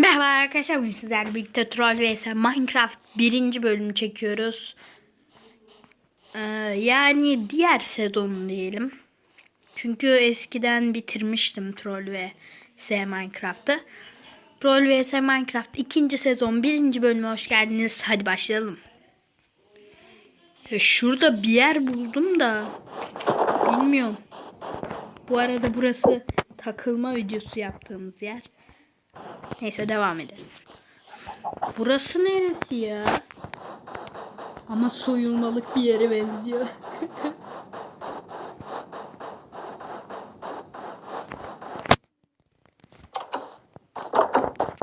Merhaba arkadaşlar bugün sizlerle birlikte Troll vs Minecraft birinci bölümü çekiyoruz. Ee, yani diğer sezon diyelim. Çünkü eskiden bitirmiştim Troll vs Minecraft'ı. Troll vs Minecraft ikinci sezon birinci bölüme hoş geldiniz. Hadi başlayalım. Ya şurada bir yer buldum da bilmiyorum. Bu arada burası takılma videosu yaptığımız yer. Neyse devam edelim. Burası neresi ya? Ama soyulmalık bir yere benziyor.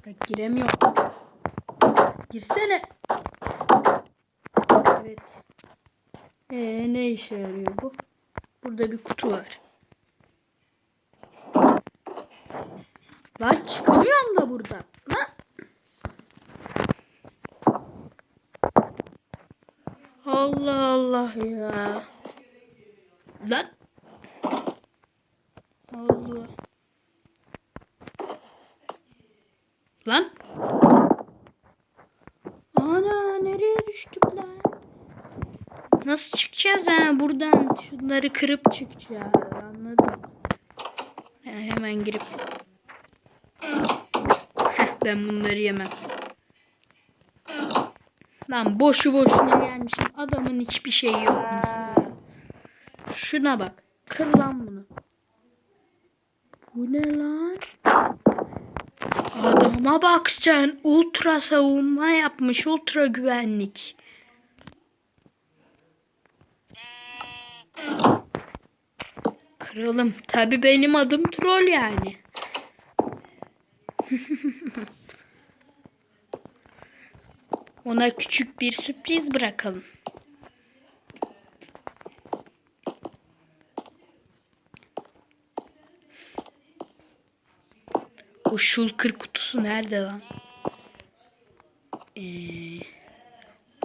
Bak giremiyorum. Girsene. Evet. Ee, ne işe yarıyor bu? Burada bir kutu var. Lan çıkamıyorum da burada. Lan. Allah Allah ya. Lan. Allah. Lan. Ana nereye düştük lan? Nasıl çıkacağız ha buradan? Şunları kırıp çıkacağız. Anladım. Ha, hemen girip ben bunları yemem. Lan boşu boşuna gelmişim. Adamın hiçbir şeyi yokmuş. Şuna bak. Kır lan bunu. Bu ne lan? Adama bak sen. Ultra savunma yapmış. Ultra güvenlik. Kralım. Tabi benim adım troll yani. Ona küçük bir sürpriz bırakalım. O şulkır kutusu nerede lan? Ee,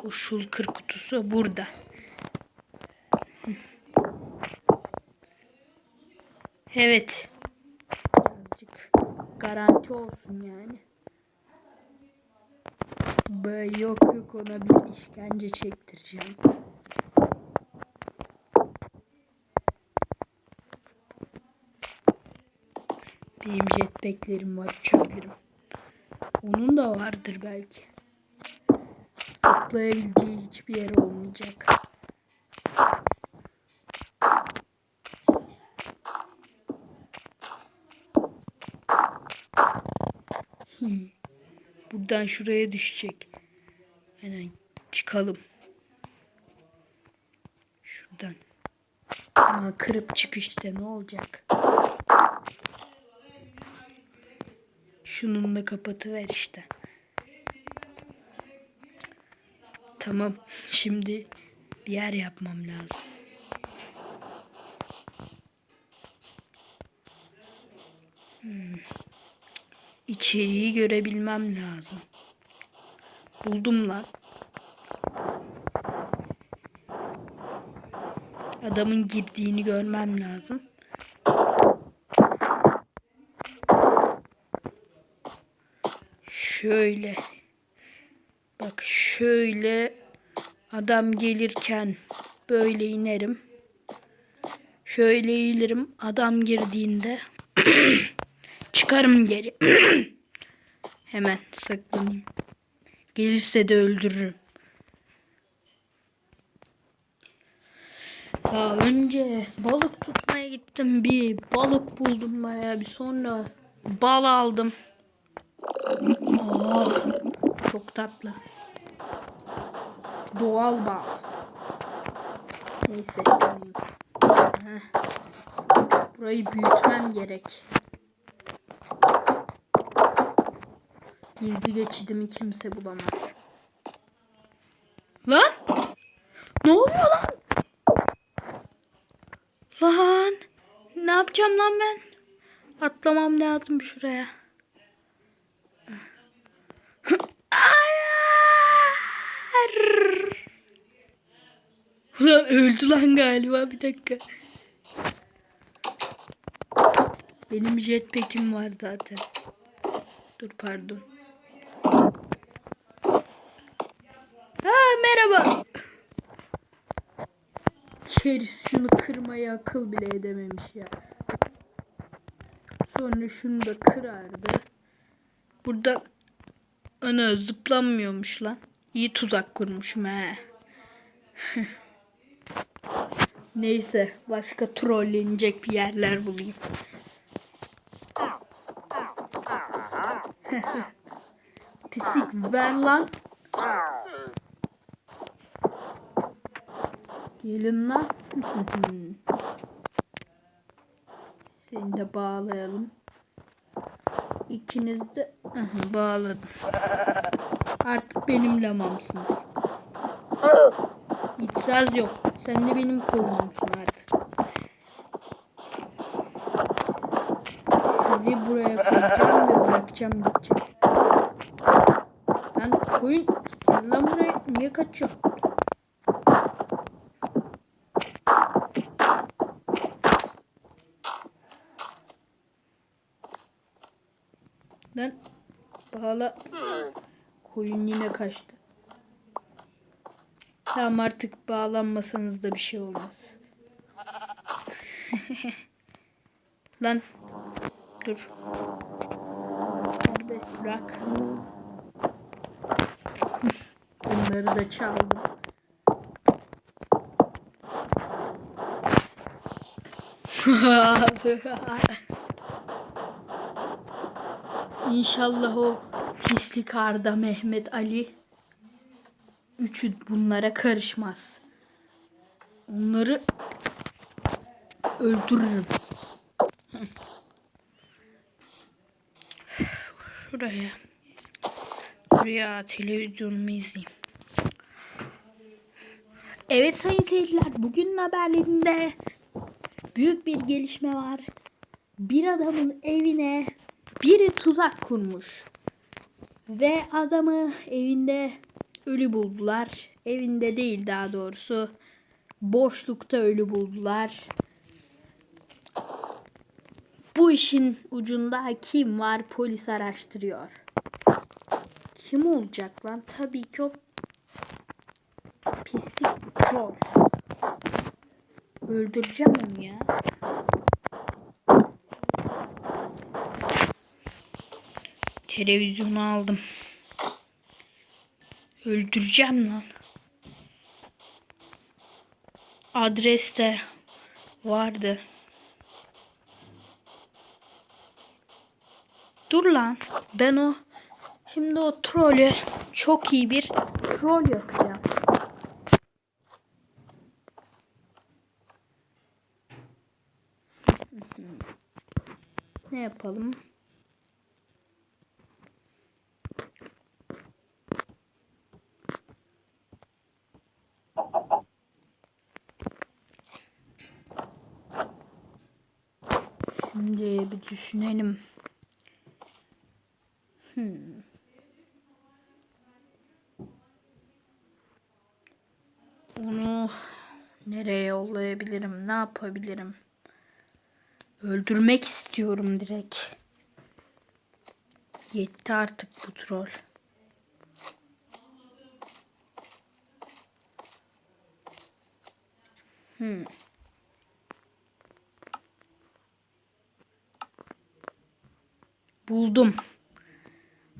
o şulkır kutusu burada. Evet. Garanti olsun yani. Be yok yok ona bir işkence çektireceğim. Benim jetpacklerim var uçabilirim. Onun da vardır belki. Toplayabileceği hiçbir yer olmayacak. Hmm. Buradan şuraya düşecek. Hemen çıkalım. Şuradan. Ama kırıp çık işte ne olacak? Şunun da kapatıver işte. Tamam. Şimdi bir yer yapmam lazım. İçeriği görebilmem lazım. Buldum lan. Adamın girdiğini görmem lazım. Şöyle. Bak şöyle adam gelirken böyle inerim. Şöyle eğilirim. Adam girdiğinde çıkarım geri. Hemen saklanayım. Gelirse de öldürürüm. Ya önce balık tutmaya gittim bir balık buldum baya bir sonra bal aldım. Oh, çok tatlı. Doğal bal. Neyse. Heh. Burayı büyütmem gerek. Gizli geçidimi kimse bulamaz. Lan! Ne oluyor lan? Lan! Ne yapacağım lan ben? Atlamam lazım şuraya. Hayır! Lan öldü lan galiba bir dakika. Benim jetpack'im var zaten. Dur pardon. merhaba. Keris şunu kırmaya akıl bile edememiş ya. Sonra şunu da kırardı. Burada ana zıplanmıyormuş lan. İyi tuzak kurmuşum he. Neyse başka trollenecek bir yerler bulayım. Pislik ver lan. Gelin lan. Seni de bağlayalım. İkiniz de bağladım. Artık benim lamamsınız. İtiraz yok. Sen de benim koyunumsun artık. Sizi buraya koyacağım ve bırakacağım gideceğim. Lan koyun lan buraya. Niye kaçıyorsun? Lan bağla. Koyun yine kaçtı. Tamam artık bağlanmasanız da bir şey olmaz. Lan dur. Serbest bırak. Bunları da çaldım. İnşallah o pislik Arda Mehmet Ali üçü bunlara karışmaz. Onları öldürürüm. Şuraya. Buraya televizyonumu izleyeyim. Evet sayın seyirciler bugünün haberlerinde büyük bir gelişme var. Bir adamın evine biri tuzak kurmuş. Ve adamı evinde ölü buldular. Evinde değil daha doğrusu. Boşlukta ölü buldular. Bu işin ucunda kim var polis araştırıyor. Kim olacak lan? Tabii ki o pislik troll. Öldüreceğim onu ya. Televizyonu aldım. Öldüreceğim lan. Adres de vardı. Dur lan. Ben o şimdi o trolü çok iyi bir troll yapacağım. Ne yapalım? Şimdi bir düşünelim. Hmm. Onu nereye yollayabilirim? Ne yapabilirim? Öldürmek istiyorum direkt. Yetti artık bu troll. Hmm. Buldum.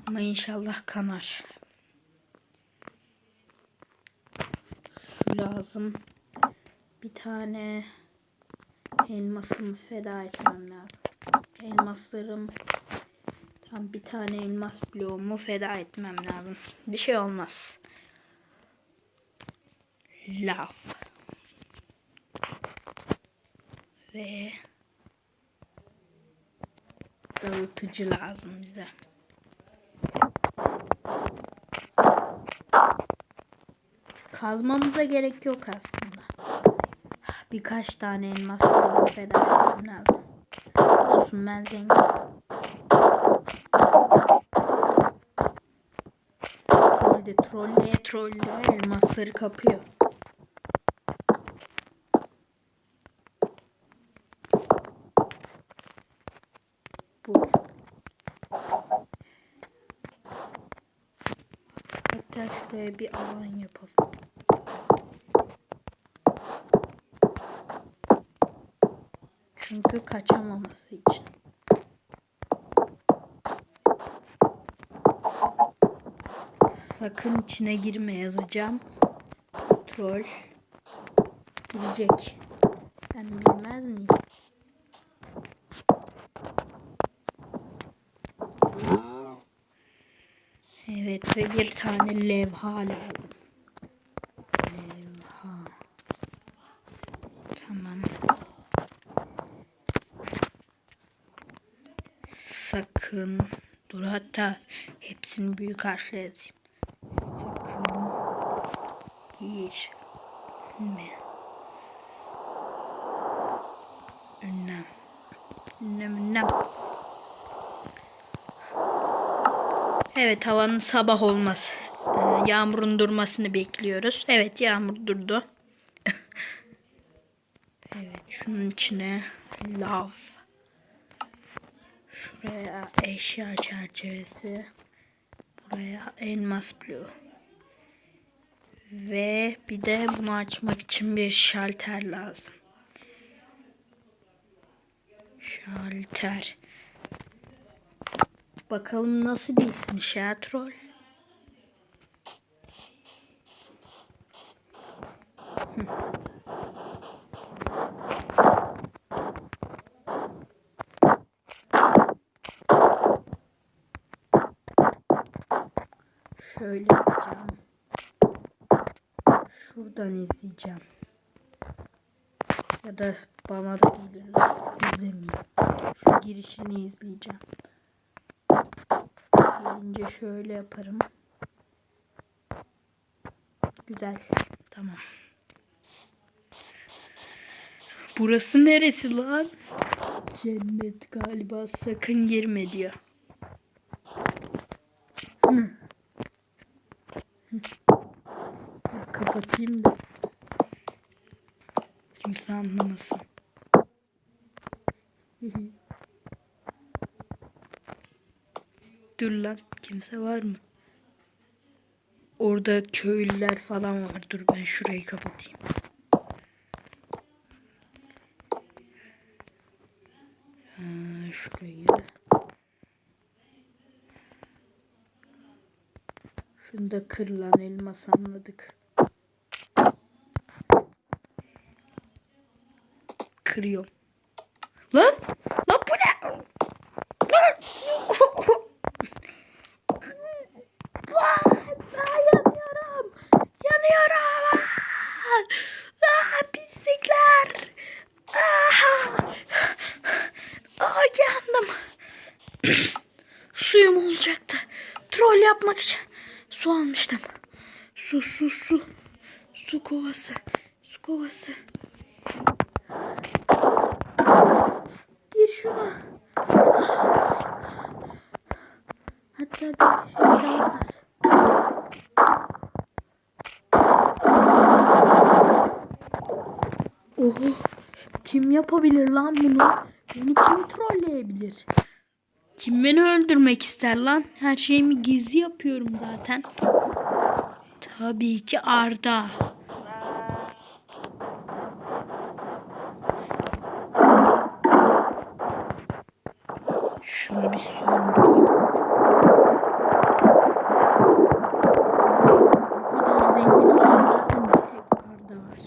Ama inşallah kanar. Şu lazım. Bir tane elmasımı feda etmem lazım. Elmaslarım tam bir tane elmas bloğumu feda etmem lazım. Bir şey olmaz. Lav. Ve dağıtıcı lazım bize. Kazmamıza gerek yok aslında. Birkaç tane elmas feda etmem lazım. Olsun ben zengin. Trollde trolleye trolleye elmasları kapıyor. Bu. Gel şuraya bir alan yapalım. Çünkü kaçamaması için. Sakın içine girme yazacağım. Troll. Bilecek. Ben bilmez miyim? Evet ve bir tane levha lazım. Levha. Tamam. Sakın. Dur hatta hepsini büyük harfle yazayım. Sakın. Girme. Evet havanın sabah olması. Ee, Yağmurun durmasını bekliyoruz. Evet yağmur durdu. evet şunun içine lav. Şuraya eşya çerçevesi. Buraya elmas blue. Ve bir de bunu açmak için bir şalter lazım. Şalter. Bakalım nasıl bir işmiş ya troll. Şöyle yapacağım. Şuradan izleyeceğim. Ya da bana da gelirler. İzlemeyeyim. Şu girişini izleyeceğim. Gelince şöyle yaparım. Güzel. Tamam. Burası neresi lan? Cennet galiba sakın girme diyor. Hı. Hı. Kapatayım da. Kimse anlamasın. Dur lan kimse var mı? Orada köylüler falan var. Dur ben şurayı kapatayım. Ha, şurayı. Şunu da kırılan elmas anladık. Kırıyorum. Lan! Lan bu ne? Lan! Vay, ben yanıyorum. Yanıyorum. Ah, ah, pislikler. Ah, ah, yandım. Suyum olacaktı. İçin su almıştım. Su, su, su. Su kovası. Su kovası. Gir şuna. Hatta bir şey olmaz. Oho. Kim yapabilir lan bunu? Beni kim trolleyebilir? Kim beni öldürmek ister lan? Her şeyimi gizli yapıyorum zaten. Tabii ki Arda. Şunu bir söndüreyim. Bu kadar zengin olan zaten bir tek Arda var.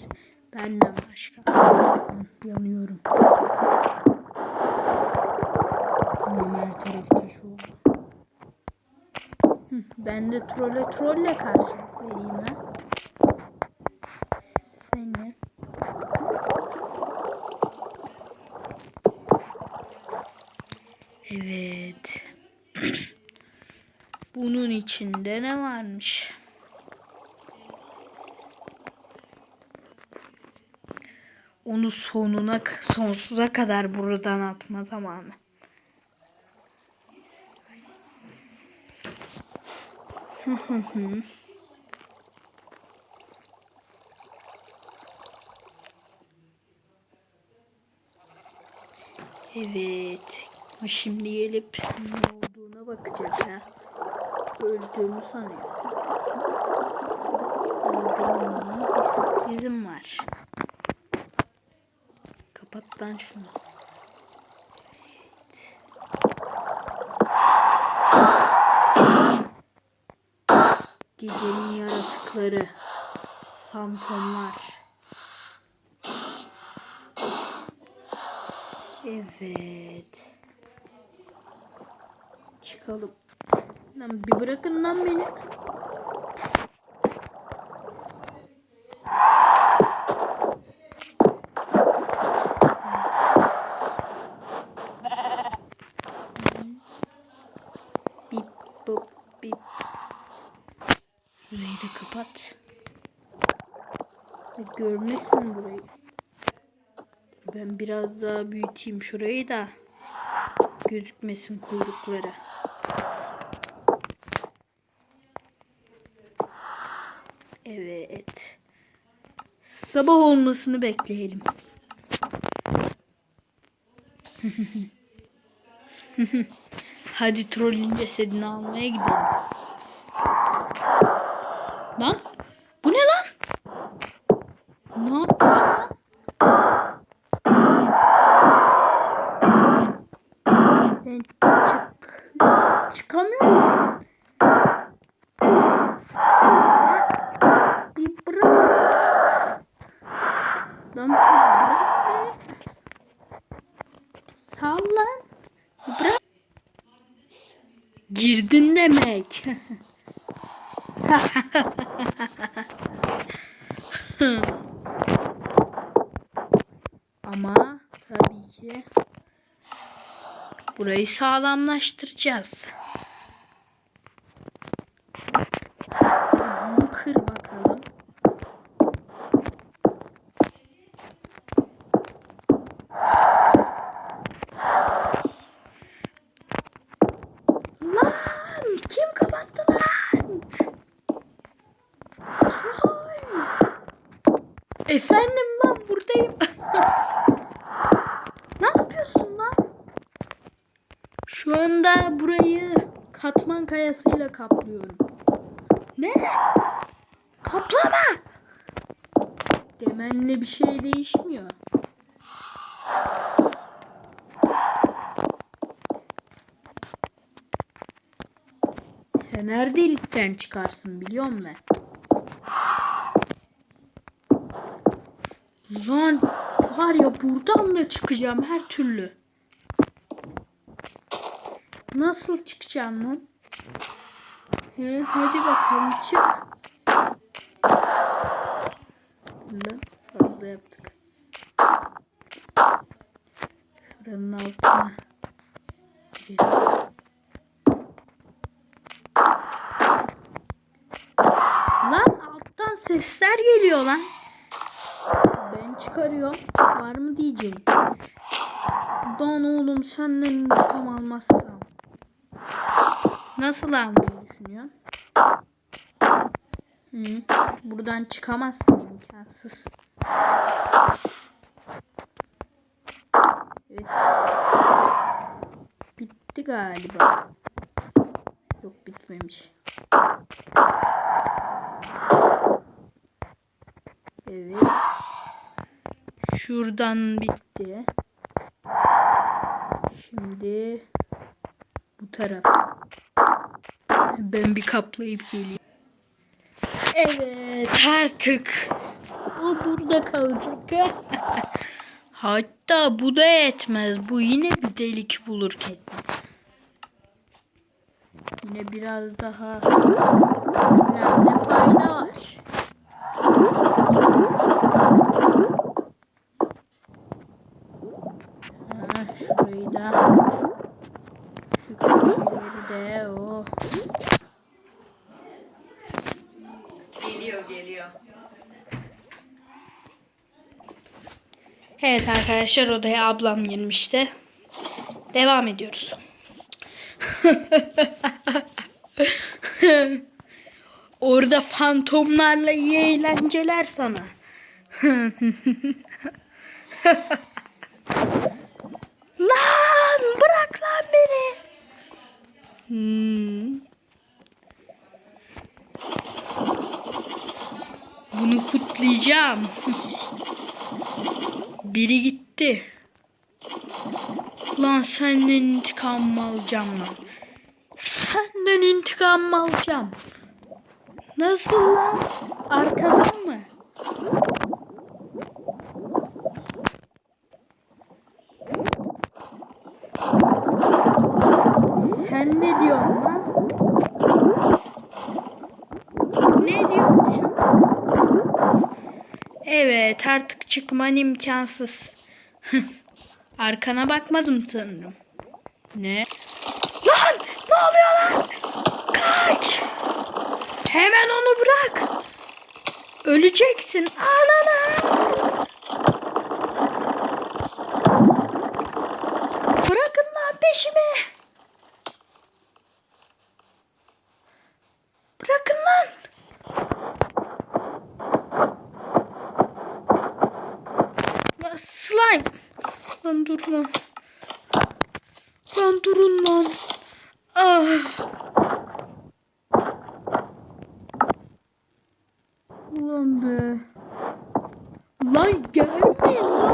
Benden başka. Hı, Yanıyorum. Tamam her taraf taş oldu. Hı, Ben de trolle karşılık vereyim ha. Seni. Evet. Bunun içinde ne varmış? Onu sonuna sonsuza kadar buradan atma zamanı. Evet. Şimdi gelip ne olduğuna bakacak ha. Öldüğümü sanıyor. İyi bir sürprizim var. Kapat lan şunu. Fantomlar. Evet. Çıkalım. Lan bir bırakın lan beni. Bip bop bip. Burayı da kapat. Görmesin burayı. Ben biraz daha büyüteyim şurayı da gözükmesin kuyrukları. Evet. Sabah olmasını bekleyelim. Hadi trollün cesedini almaya gidelim. Lan? Bu ne lan? Ne yapmış lan? Ben çık çıkamıyorum. Bir bırak. Lan bırak beni. Sal lan. Bırak. Girdin demek. Ama tabii ki burayı sağlamlaştıracağız. Bunu kır bakalım. Lan kim kapattı lan? Troll. Efendim lan buradayım. ne yapıyorsun lan? Şu anda burayı kayasıyla kaplıyorum. Ne? Kaplama. Demenle bir şey değişmiyor. Sen her delikten çıkarsın biliyor musun? Lan var ya buradan da çıkacağım her türlü. Nasıl çıkacaksın lan? He, hadi bakalım çık. Lan fazla yaptık. Şuranın altına. Lan alttan sesler geliyor lan. Ben çıkarıyorum. Var mı diyeceğim. Lan oğlum senden intikam almazsam. Nasıl düşünüyorsun? Hı, buradan çıkamazsın imkansız. Evet. Bitti galiba. Yok bitmemiş. Evet. Şuradan bitti. Şimdi bu taraf. Ben bir kaplayıp geleyim. Evet artık o burada kalacak. Hatta bu da yetmez. Bu yine bir delik bulur kesin. Yine biraz daha nerede fayda var. Evet arkadaşlar odaya ablam girmişti. Devam ediyoruz. Orada fantomlarla iyi eğlenceler sana. lan bırak lan beni. Hmm. Bunu kutlayacağım. Biri gitti. Lan senden intikam alacağım lan. Senden intikam alacağım. Nasıl lan? Arkadan mı? Sen ne diyorsun lan? Ne diyormuşum? Evet artık çıkman imkansız. Arkana bakmadım sanırım. Ne? Lan! Ne oluyor lan? Kaç! Hemen onu bırak. Öleceksin. Anana. Bırakın lan peşimi. Bırakın lan. Lan slime. Lan dur lan. Lan durun lan. Ah. Ulan be. Lan gelmeyin lan.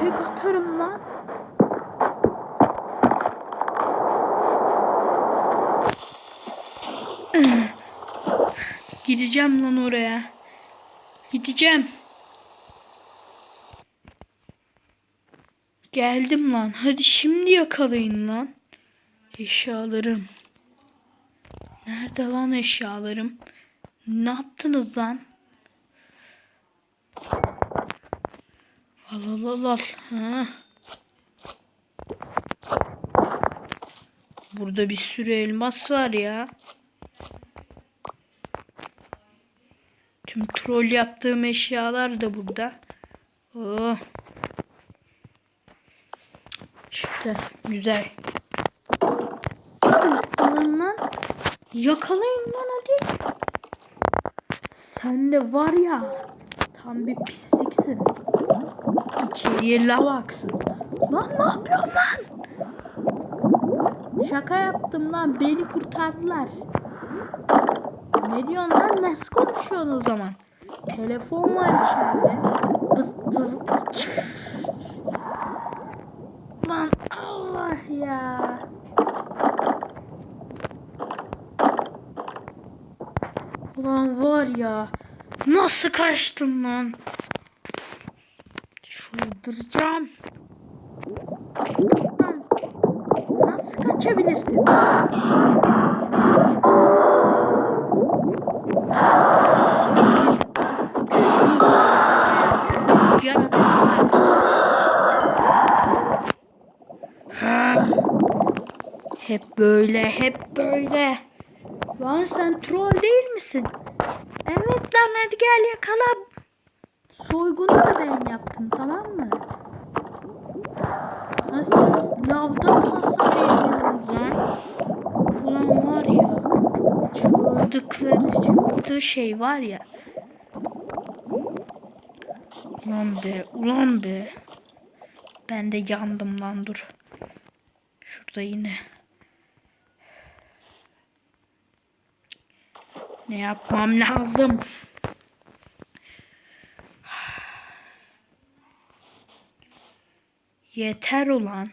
Tek atarım lan. Gideceğim lan oraya. Gideceğim. Geldim lan. Hadi şimdi yakalayın lan. Eşyalarım. Nerede lan eşyalarım? Ne yaptınız lan? Al al al al. Ha. Burada bir sürü elmas var ya. Tüm troll yaptığım eşyalar da burada. Oh. İşte güzel. Alın lan. Yakalayın lan hadi. Sen de var ya tam bir pisliksin. İçeriye lav aksın. Lan ne yapıyorsun lan? Şaka yaptım lan beni kurtardılar. Ne diyorsun lan? Nasıl konuşuyorsun o zaman? Telefon var içeride. Bız bız. Lan Allah ya. Ulan var ya. Nasıl kaçtın lan? Çıldıracağım. Nasıl kaçabilirsin? Hep böyle, hep böyle. Lan sen troll değil misin? Evet lan hadi gel yakala. Soygunu da ben yaptım tamam mı? Nasıl? Lavdan hasar veriyoruz lan. Ulan var ya. Çığırdıkları çığırdığı şey var ya. Ulan be, ulan be. Ben de yandım lan dur. Şurada yine. Ne yapmam lazım? Yeter ulan.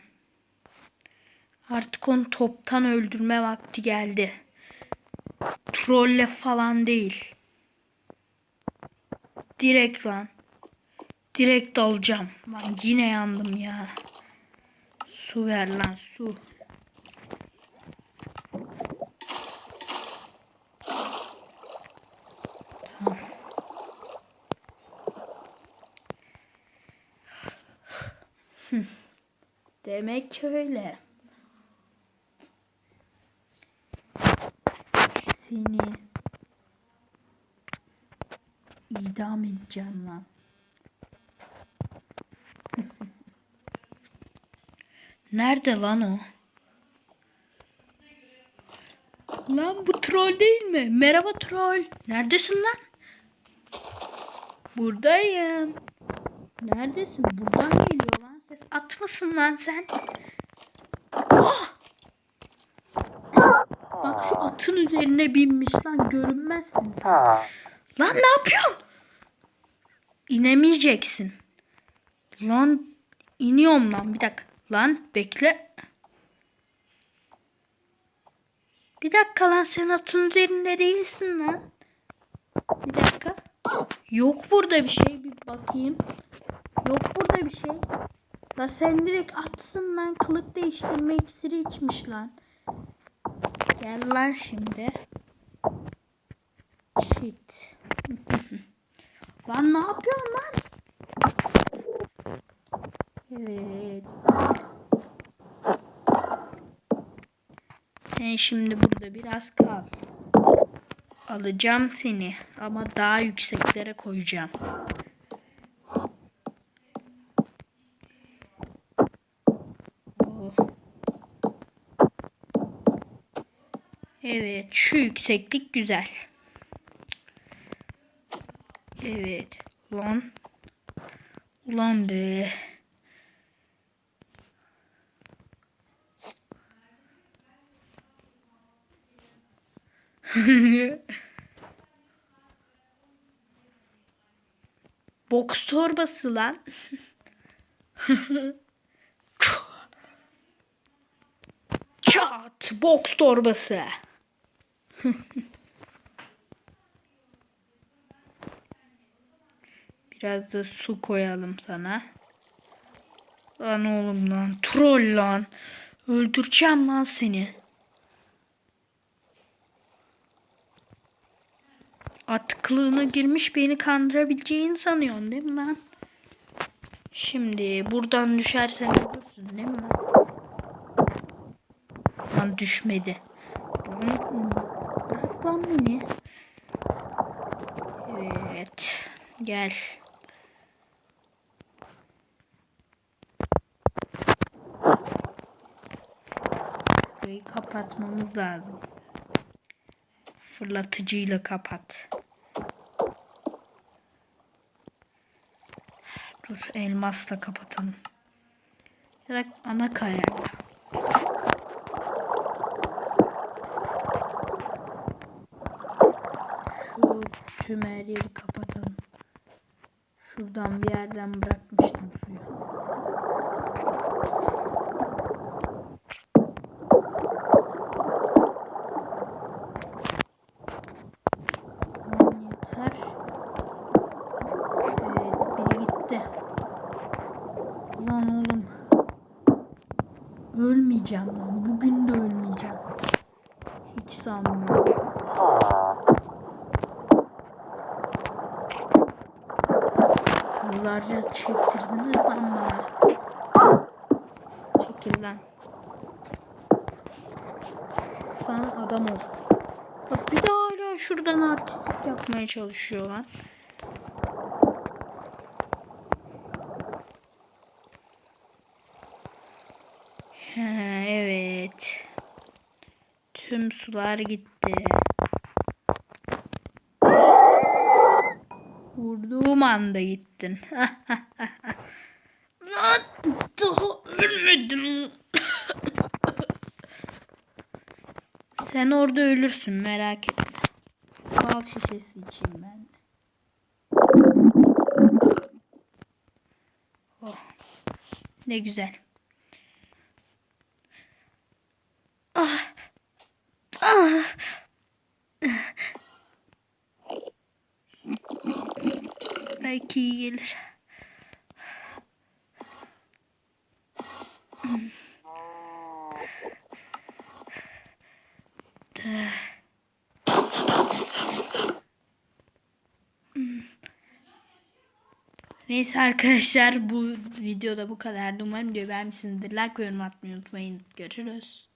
Artık onu toptan öldürme vakti geldi. Trolle falan değil. Direkt lan. Direkt dalacağım. Lan yine yandım ya. Su ver lan su. Tamam. Hı. Demek öyle. Seni idam edeceğim lan. Nerede lan o? Lan bu troll değil mi? Merhaba troll. Neredesin lan? Buradayım. Neredesin? Buradan geliyor lan ses. At mısın lan sen? Oh! Bak Şu atın üzerine binmiş lan görünmezsin. Lan ne yapıyorsun? İnemeyeceksin. Lan iniyorum lan bir dakika. Lan bekle. Bir dakika lan sen atın üzerinde değilsin lan. Bir dakika. Yok burada bir şey bir bakayım. Yok burada bir şey. La sen direkt atsın lan kılık değiştirme iksiri içmiş lan. Gel lan şimdi. Shit. lan ne yapıyorsun lan? Evet. Sen şimdi burada biraz kal. Alacağım seni ama daha yükseklere koyacağım. Oh. Evet, şu yükseklik güzel. Evet, ulan. Ulan be. Boks torbası lan. Çat boks torbası. Biraz da su koyalım sana. Lan oğlum lan troll lan. Öldüreceğim lan seni. At kılığına girmiş beni kandırabileceğini sanıyorsun değil mi lan? Şimdi buradan düşersen ölürsün değil mi lan? Lan düşmedi. Lan, Lan beni. Evet. Gel. Burayı kapatmamız lazım. Fırlatıcıyla kapat. Dur elmasla kapatalım. Ya da ana kayayla. Şu tüm her yeri kapatalım. Şuradan bir yerden bırakmıştım suyu. Yeter. Biri gitti. Ulan oğlum. Ölmeyeceğim. Bugün de ölmeyeceğim. Hiç sanmıyorum. Yıllarca çektirdiniz bana. Çekil lan. Sen adam ol. Bak bir de hala şuradan artistik yapmaya çalışıyor lan. Ha, evet. Tüm sular gitti. Vurduğum anda gittin. Daha ölmedim. Sen orada ölürsün merak etme. Bal şişesi içeyim ben. Oh. Ne güzel. Ah. Ah. Belki iyi gelir. Neyse arkadaşlar bu videoda bu kadar. Umarım diyor beğenmişsinizdir. Like ve yorum atmayı unutmayın. Görüşürüz.